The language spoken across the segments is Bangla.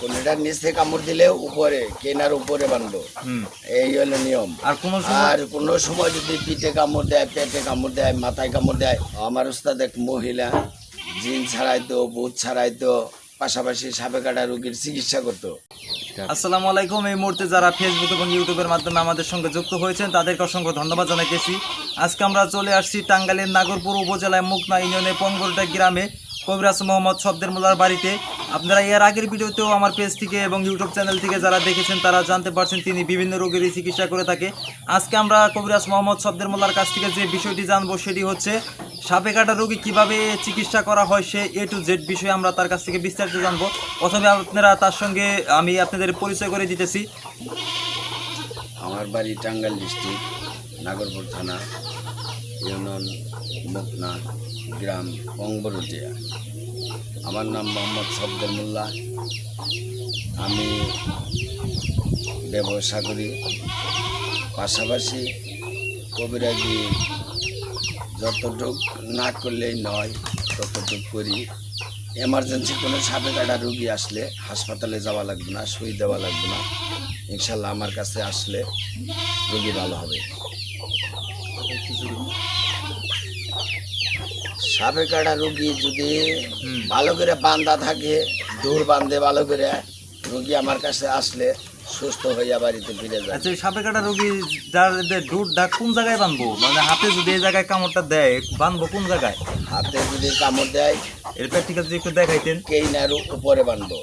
কোনটার নিচে কামড় দিলে উপরে কেনার উপরে বাঁধবো এই হলো নিয়ম। আর কোনো সময় আর কোনো সময় যদি পিঠে কামড় দেয় পেটে কামড় দেয় মাথায় কামড় দেয় আমার উস্তাদ এক মহিলা জিন ছাড়াইতো বুথ ছাড়াইতো পাশাপাশি সাপে কাটা রোগীর চিকিৎসা করতো। আসসালামু আলাইকুম। এই মুহূর্তে যারা ফেসবুক এবং ইউটিউবের মাধ্যমে আমাদের সঙ্গে যুক্ত হয়েছেন তাদেরকে অসংখ্য ধন্যবাদ জানাইতেছি। আজকে আমরা চলে আসছি টাঙ্গাইলের নাগরপুর উপজেলায় মুকনা ইউনিয়নের পঙ্গরটা গ্রামে। কবিরাজ মোহাম্মদ শব্দের মোল্লার বাড়িতে। আপনারা এর আগের ভিডিওতেও আমার পেজ থেকে এবং ইউটিউব চ্যানেল থেকে যারা দেখেছেন, তারা জানতে পারছেন তিনি বিভিন্ন রোগেরই চিকিৎসা করে থাকে। আজকে আমরা কবিরাজ মোহাম্মদ শব্দের মোল্লার কাছ থেকে যে বিষয়টি জানব, সেটি হচ্ছে সাপে কাটা রোগী কীভাবে চিকিৎসা করা হয়, সে এ টু জেড বিষয়ে আমরা তার কাছ থেকে বিস্তারিত জানব। প্রথমে আপনারা তার সঙ্গে আমি আপনাদের পরিচয় করে দিতেছি। আমার বাড়ি টাঙ্গাইল ডিস্ট্রিক্ট, নাগরপুর থানা, ইউনিয়ন মুকনা গ্রাম পঙ্গরুটিয়া আমার নাম মোহাম্মদ সফদের মোল্লা। আমি ব্যবসা করি। পাশাপাশি কবিরাজি যতটুক না করলেই নয়, ততটুক করি। এমার্জেন্সি কোনো সাপে কাটা রুগী আসলে হাসপাতালে যাওয়া লাগবে না সুই দেওয়া লাগবে না। ইনশাল্লাহ আমার কাছে আসলে রুগী ভালো হবে। সাপে কাটা রুগী যদি ভালো করে বান্ধা থাকে দূর বান্ধে ভালো করে রুগী আমার কাছে আসলে সুস্থ হইয়া বাড়িতে ফিরে যায়। আচ্ছা সাপে কাটা রোগী যার ডুট ডাক কোন জায়গায় বানবো? মানে হাতে যদি এই জায়গায় কামড়টা দেয় বানবো কোন জায়গায়? হাতে যদি কামড় দেয় এর প্র্যাকটিক্যাল যদি একটু দেখাইতেন। কেইনার উপরে বাঁধবো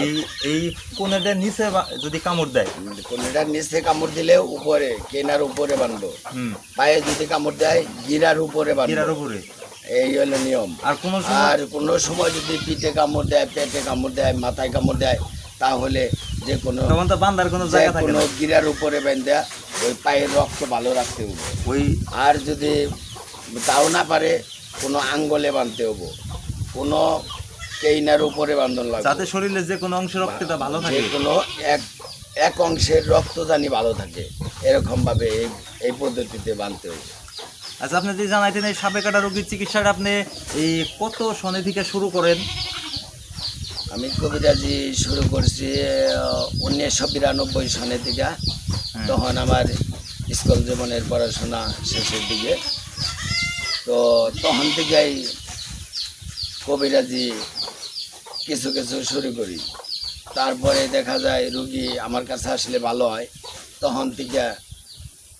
এই এই কোনেটার নিচে যদি কামড় দেয়? কোনটার নিচে কামড় দিলে উপরে কেনার উপরে বাঁধবো পায়ে যদি কামড় দেয় গিরার উপরে বাঁধবো উপরে। এই হলো নিয়ম। আর কোনো সময় আর কোনো সময় যদি পিঠে কামড় দেয় পেটে কামড় দেয় মাথায় কামড় দেয় তাহলে যে কোনো তখন তো বান্ধার কোনো জায়গা থাকে কোনো না। গিরার উপরে বেঁধে ওই পায়ের রক্ত ভালো রাখতে হবে। ওই আর যদি তাও না পারে কোনো আঙ্গলে বাঁধতে হবে। কোনো কেইনার উপরে বান্ধন লাগবে। যাতে শরীরে যে কোনো অংশ রক্তটা ভালো থাকে। যে কোনো এক এক অংশের রক্ত জানি ভালো থাকে। এরকমভাবে এই এই পদ্ধতিতে বাঁধতে হবে। আচ্ছা আপনি যদি জানাইতেন এই সাপে কাটা রোগীর চিকিৎসাটা আপনি এই কত সনে থেকে শুরু করেন? আমি কবিরাজি শুরু করছি উনিশশো বিরানব্বই সনে থেকে। হ্যাঁ। তখন আমার স্কুল জীবনের পড়াশোনা শেষের দিকে। তো তখন থেকেই কবিরাজি কিছু কিছু শুরু করি। তারপরে দেখা যায় রুগী আমার কাছে আসলে ভালো হয়। তখন থেকে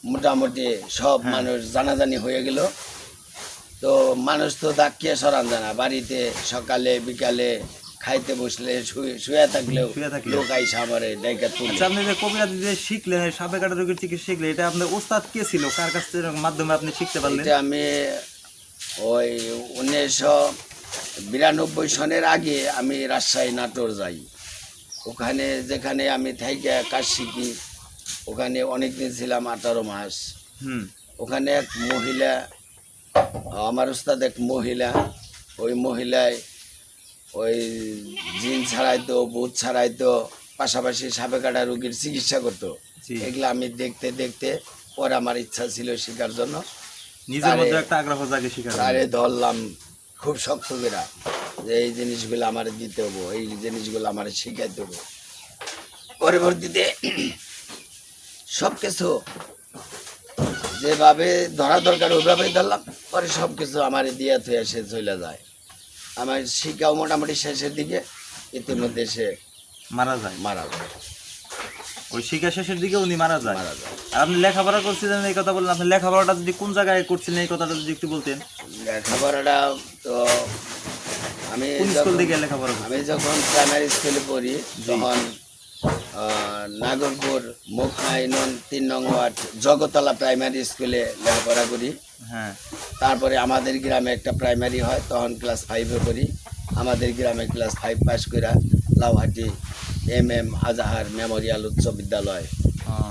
মোটামুটি সব হ্যাঁ। মানুষ জানাজানি হয়ে গেল। তো মানুষ তো দাকিয়ে সরান যায় না বাড়িতে সকালে বিকালে খাইতে বসলে শুয়ে থাকলেও। লোক আইসা আমার ডাইকা তুলে। আচ্ছা আপনি যে কবিরাজ যে শিখলেন এই সাপে কাটা রোগীর চিকিৎসা শিখলেন এটা আপনার ওস্তাদ কে ছিল? কার কাছ থেকে মাধ্যমে আপনি শিখতে পারলেন? এটা আমি ওই উনিশশো বিরানব্বই সনের আগে আমি রাজশাহী নাটোর যাই। ওখানে যেখানে আমি থাইকে কাজ শিখি। ওখানে অনেক দিন ছিলাম আঠারো মাস। হুম। ওখানে এক মহিলা আমার উস্তাদ এক মহিলা ওই মহিলায় ওই জিন ছাড়াইতো বুথ ছাড়াইতো পাশাপাশি সাপে কাটা রোগীর চিকিৎসা করতো। এগুলো আমি দেখতে দেখতে পরে আমার ইচ্ছা ছিল শেখার জন্য। নিজের মধ্যে একটা আগ্রহ জাগে শিখার জন্য। তারে ধরলাম খুব শক্ত করে যে এই জিনিসগুলো আমার দিতে হব এই জিনিসগুলো আমার শিখাইতে হব। পরবর্তীতে সব কিছু যেভাবে ধরা দরকার ওইভাবেই ধরলাম পরে সব কিছু আমার দিয়ে থুয়ে সে চলে যায়। আমার শিখাও মোটামুটি শেষের দিকে ইতিমধ্যে সে মারা যায়। মারা যায়। ওই শিক্ষা শেষের দিকে উনি মারা যায়। মারা যায়। আর আপনি লেখাপড়া করছিলেন এই কথা বললেন আপনি লেখাপড়াটা যদি কোন জায়গায় করছিলেন এই কথাটা যদি একটু বলতেন। লেখাপড়াটা তো আমি স্কুল থেকে লেখাপড়া আমি যখন প্রাইমারি স্কুলে পড়ি তখন নাগরপুর মুখাইনন তিন নং ওয়ার্ড জগতলা প্রাইমারি স্কুলে লেখাপড়া করি। হ্যাঁ। তারপরে আমাদের গ্রামে একটা প্রাইমারি হয় তখন ক্লাস ফাইভে পড়ি আমাদের গ্রামে ক্লাস ফাইভ পাস করে Lauhati M M Azahar memorial উচ্চ বিদ্যালয়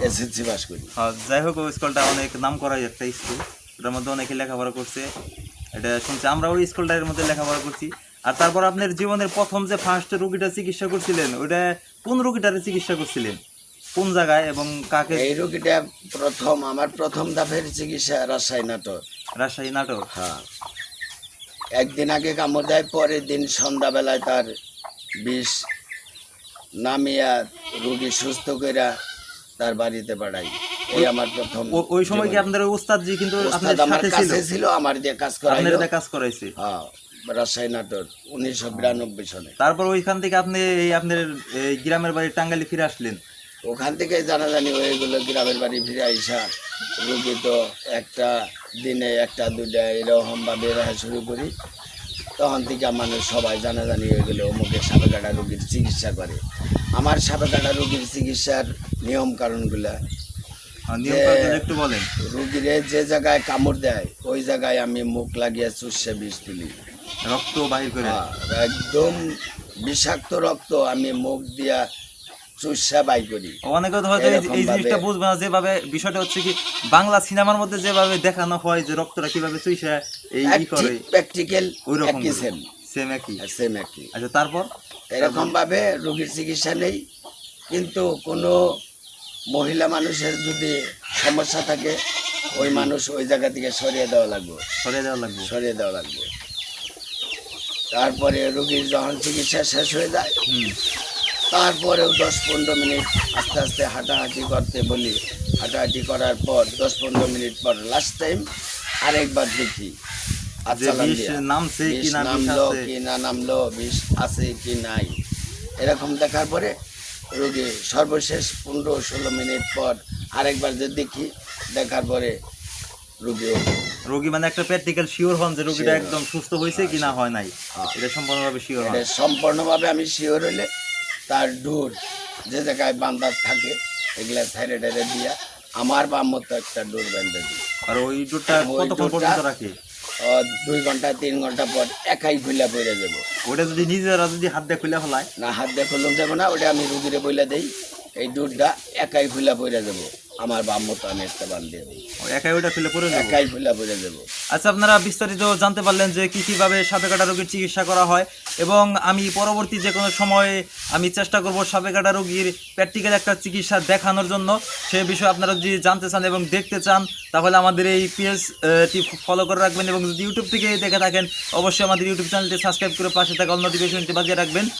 এসএসসি পাস করি। যাই হোক স্কুলটা অনেক নাম করা একটা স্কুল। ওটার মধ্যে অনেকে লেখাপড়া করছে। এটা শুনছি আমরা ওই স্কুলটার মধ্যে লেখাপড়া করছি। আর তারপর আপনার জীবনের প্রথম যে ফার্স্ট রোগীটা চিকিৎসা করছিলেন ওইটা কোন রোগীটার চিকিৎসা করছিলেন? কোন জায়গায় এবং কাকে? এই রোগীটা প্রথম আমার প্রথম ধাপের চিকিৎসা রাজশাহী নাটক রাজশাহী নাটক হ্যাঁ। একদিন আগে কামড় দেয় পরের দিন সন্ধ্যাবেলায় তার বিষ নামিয়া রুগী সুস্থ কইরা তার বাড়িতে পাঠাই। এই আমার প্রথম ওই সময় কি। আপনার ওই উস্তাদ জি কিন্তু ওস্তাদ আপনার সাথে ছিল? আমার যে কাজ আপনার কাজ করাইছে? হ্যাঁ। রাজশাহী নাটোর উনিশশো বিরানব্বই সনে। তারপর ওইখান থেকে আপনি এই আপনার এই গ্রামের বাড়ি টাঙ্গালি ফিরে আসলেন? ওখান থেকে জানাজানি হয়ে গেলো গ্রামের বাড়ি ফিরে আইসা রুগী তো একটা দিনে একটা দুইটা এরকম ভাবে রাখা শুরু করি। তখন থেকে মানুষ সবাই জানাজানি হয়ে গেলো অমুকের সাপে কাটা রুগীর চিকিৎসা করে। আমার সাপে কাটা রুগীর চিকিৎসার নিয়ম কারণগুলা একটু বলেন। রুগীরে যে জায়গায় কামড় দেয় ওই জায়গায় আমি মুখ লাগিয়ে চুষে বিষ তুলি। রক্ত বাহির করে হ্যাঁ, একদম বিষাক্ত রক্ত আমি মুখ দিয়া চুষা বাই করি। অনেকে হয়তো এই- জিনিসটা বুঝবে না যেভাবে বিষয়টা হচ্ছে কি বাংলা সিনেমার মধ্যে যেভাবে দেখানো হয় যে রক্তটা কীভাবে চুইসা এই করে প্র্যাকটিক্যাল ওই রকম সেম সেম একই। সেম একই। আচ্ছা তারপর? এরকম ভাবে রোগীর চিকিৎসা নেই কিন্তু কোনো মহিলা মানুষের যদি সমস্যা থাকে ওই মানুষ ওই জায়গা থেকে সরিয়ে দেওয়া লাগবে। সরিয়ে দেওয়া লাগবে। সরিয়ে দেওয়া লাগবে। তারপরে রোগীর যখন চিকিৎসা শেষ হয়ে যায় তারপরেও দশ পনেরো মিনিট আস্তে আস্তে হাঁটাহাঁটি করতে বলি। হাঁটাহাঁটি করার পর দশ পনেরো মিনিট পর লাস্ট টাইম আরেকবার দেখি। আচ্ছা নামলো কি না নামলো বিষ আছে কি নাই। এরকম দেখার পরে রোগী সর্বশেষ পনেরো ষোলো মিনিট পর আরেকবার যে দেখি দেখার পরে রোগী রোগী মানে একটা প্র্যাকটিক্যাল শিওর হন যে রোগীটা একদম সুস্থ হয়েছে কি না হয় নাই। হ্যাঁ। এটা সম্পূর্ণভাবে শিওর হন সম্পূর্ণভাবে আমি শিওর হইলে তার ডোর যে জায়গায় বান্ধার থাকে এগুলা ছেড়ে দিয়া আমার বাম মতো একটা ডোর বেঁধে দিই। আর ওই ডোরটা কতক্ষণ পর্যন্ত রাখে? দুই ঘণ্টা তিন ঘণ্টা পর একাই খুলে পড়ে যাব। ওটা যদি নিজেরা যদি হাত দিয়ে খুলে ফেলায়? না হাত দিয়ে খুললাম যাব না ওটা আমি রুগীরে বইলে দেই এই ডোরটা একাই খুলে পড়ে যাব। আমার বাম মতো আমি একটা দিই ও একাই ওটা খুলে পড়ে একাই খুলে পড়ে যাব। আচ্ছা আপনারা বিস্তারিত জানতে পারলেন যে কী কীভাবে সাপে কাটা রোগীর চিকিৎসা করা হয় এবং আমি পরবর্তী যে কোনো সময়ে আমি চেষ্টা করব সাপে কাটা রোগীর প্র্যাকটিক্যাল একটা চিকিৎসা দেখানোর জন্য। সে বিষয়ে আপনারা যদি জানতে চান এবং দেখতে চান তাহলে আমাদের এই পেজটি ফলো করে রাখবেন এবং যদি ইউটিউব থেকে দেখে থাকেন অবশ্যই আমাদের ইউটিউব চ্যানেলটি সাবস্ক্রাইব করে পাশে থাকা নোটিফিকেশনটি বাজিয়ে রাখবেন।